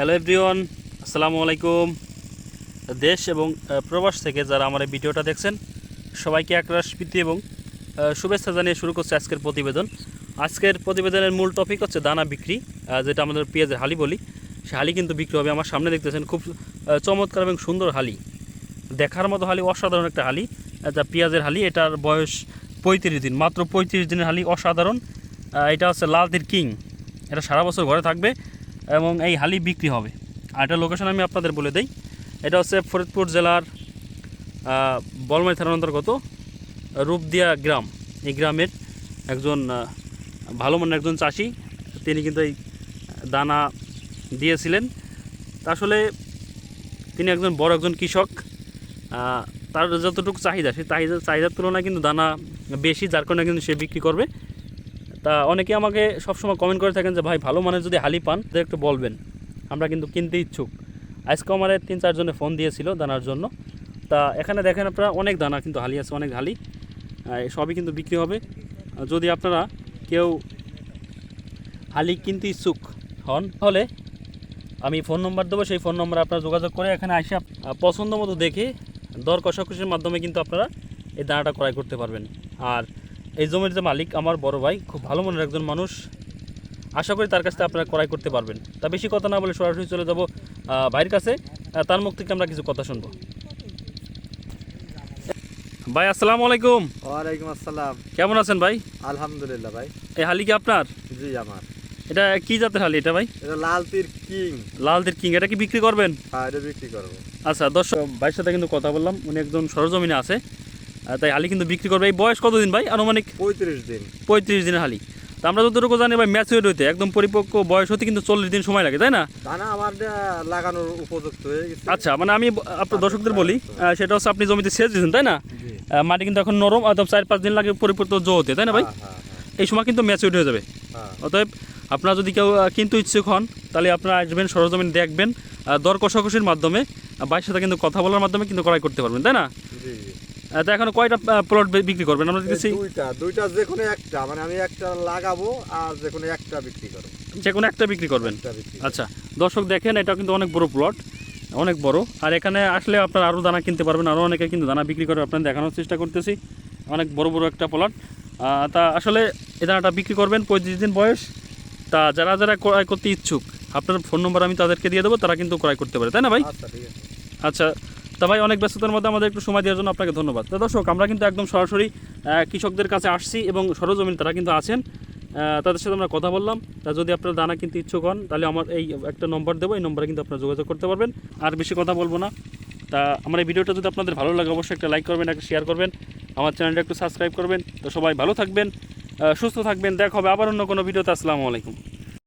Hello everyone, আসসালামু আলাইকুম। দেশ এবং প্রবাস থেকে যারা আমার এই ভিডিওটা দেখছেন, সবাইকে একরাশ প্রীতি এবং শুভেচ্ছা জানিয়ে শুরু করছে আজকের প্রতিবেদন। আজকের প্রতিবেদনের মূল টপিক হচ্ছে দানা বিক্রি যেটা আমাদের পেঁয়াজের হালি বলি। সে হালি কিন্তু বিক্রি হবে আমার সামনে, দেখতেছেন খুব চমৎকার এবং সুন্দর হালি। দেখার মতো হালি, অসাধারণ একটা হালি যা পেঁয়াজের হালি, এটার বয়স পঁয়ত্রিশ দিন, মাত্র পঁয়ত্রিশ দিনের হালি অসাধারণ। এটা হচ্ছে লালতির কিং। এটা সারা বছর ঘরে থাকবে। এবং এই হালি বিক্রি হবে। আর এটা লোকেশন আমি আপনাদের বলে দেই। এটা হচ্ছে ফরিদপুর জেলার বলমাই থানার অন্তর্গত রূপদিয়া গ্রাম। এই গ্রামের একজন ভালো মানের একজন চাষি, তিনি কিন্তু এই দানা দিয়েছিলেন। আসলে তিনি একজন বড় একজন কৃষক। তার যতটুকু চাহিদা, সেই চাহিদা, চাহিদার তুলনায় কিন্তু দানা বেশি, যার কারণে কিন্তু সে বিক্রি করবে। তা অনেকে আমাকে সবসময় কমেন্ট করে থাকেন যে, ভাই, ভালো মানের যদি হালি পান তো একটু বলবেন। আমরা কিন্তু কিনতে ইচ্ছুক। আজকে আমার তিন চারজনে ফোন দিয়েছিল দানার জন্য। তা এখানে দেখেন আপনারা, অনেক দানা কিন্তু হালি আছে, অনেক হালি। সবই কিন্তু বিক্রি হবে। যদি আপনারা কেউ হালি কিনতে ইচ্ছুক হন, তাহলে আমি ফোন নম্বর দেবো, সেই ফোন নম্বরে আপনারা যোগাযোগ করে এখানে আসে পছন্দ মতো দেখে দর কষাকষির মাধ্যমে কিন্তু আপনারা এই দানাটা ক্রয় করতে পারবেন। আর এই জমির যে মালিক আমার বড় ভাই খুব ভালো মনের একজন মানুষ। আশা করি তার কাছ থেকে আপনারা ক্রয় করতে পারবেন। তা বেশি কথা না বলে সরাসরি চলে যাব ভাইয়ের কাছে। তার মুখ থেকে আমরা কিছু কথা শুনব। ভাই আসসালামু আলাইকুম। ওয়ালাইকুম আসসালাম। কেমন আছেন ভাই? আলহামদুলিল্লাহ ভাই। এই হালি কি আপনার? জি আমার। এটা কি জাতের হালি এটা ভাই? এটা লাল তীর কিং। লালদের কিং এটা কি বিক্রি করবেন? হ্যাঁ এটা বিক্রি করব। আচ্ছা দর্শক ভাইয়ের সাথে কিন্তু কথা বললাম। উনি একজন সরজমিনে আছে। তাই হালি কিন্তু বিক্রি করবে। এই বয়স কতদিন ভাই? আনুমানিক? পঁয়ত্রিশ দিন। পঁয়ত্রিশ দিনের হালি তা আমরা যতটুকু জানি ভাই ম্যাচিউর হইতে একদম পরিপক্ক বয়স হতে কিন্তু চল্লিশ দিন সময় লাগে তাই না? দানা আমার লাগানোর উপযুক্ত হয়ে গেছে। আচ্ছা মানে আমি আপনার দর্শকদের বলি সেটা হচ্ছে আপনি জমিতে সেচ দিয়েছেন তাই না? মাটি কিন্তু এখন নরম একদম চার পাঁচ দিন লাগে পরিপূর্ণ জো হতে তাই না ভাই? হ্যাঁ, হ্যাঁ, এই সময় কিন্তু ম্যাচিউর হয়ে যাবে। হ্যাঁ, অতএব আপনারা যদি কেউ কিন্তু ইচ্ছুক হন তাহলে আপনারা আসবেন সরজমিন দেখবেন দর কষাকষির মাধ্যমে ভাইয়ের সাথে কিন্তু কথা বলার মাধ্যমে কিন্তু ক্রয় করতে পারবেন তাই না? তা এখন কয়টা প্লট বিক্রি করবেন? আমরা দেখতেছি দুইটা দুইটা যে কোনো একটা মানে আমি একটা লাগাবো আর যে কোনো একটা বিক্রি করব। যে কোনো একটা বিক্রি করবেন। আচ্ছা দর্শক দেখেন এটা কিন্তু অনেক বড় প্লট অনেক বড়। আর এখানে আসলে আপনারা আরও দানা কিনতে পারবেন আরও অনেকে কিন্তু দানা বিক্রি করে আপনার দেখানোর চেষ্টা করতেছি। অনেক বড় বড় একটা প্লট তা আসলে এই দানাটা বিক্রি করবেন পঁয়ত্রিশ দিন বয়স। তা যারা যারা ক্রয় করতে ইচ্ছুক আপনার ফোন নম্বর আমি তাদেরকে দিয়ে দেবো তারা কিন্তু ক্রয় করতে পারে। তাই না ভাই? আচ্ছা আচ্ছা তা ভাই, অনেক ব্যস্ততার মধ্যে আমাদের একটু সময় দেওয়ার জন্য আপনাকে ধন্যবাদ। তো দর্শক, আমরা কিন্তু একদম সরাসরি কৃষকদের কাছে আসছি এবং সরজমিন তারা কিন্তু আছেন। তাদের সাথে আমরা কথা বললাম। তা যদি আপনারা দানা কিনতে ইচ্ছুক হন, তাহলে আমার এই একটা নম্বর দেবো। এই নম্বরে কিন্তু আপনারা যোগাযোগ করতে পারবেন। আর বেশি কথা বলব না। তা আমার এই ভিডিওটা যদি আপনাদের ভালো লাগে, অবশ্যই একটা লাইক করবেন, একটা শেয়ার করবেন। আমার চ্যানেলটা একটু সাবস্ক্রাইব করবেন। তো সবাই ভালো থাকবেন সুস্থ থাকবেন। দেখা হবে আবার অন্য কোনো ভিডিওতে। আসসালামু আলাইকুম।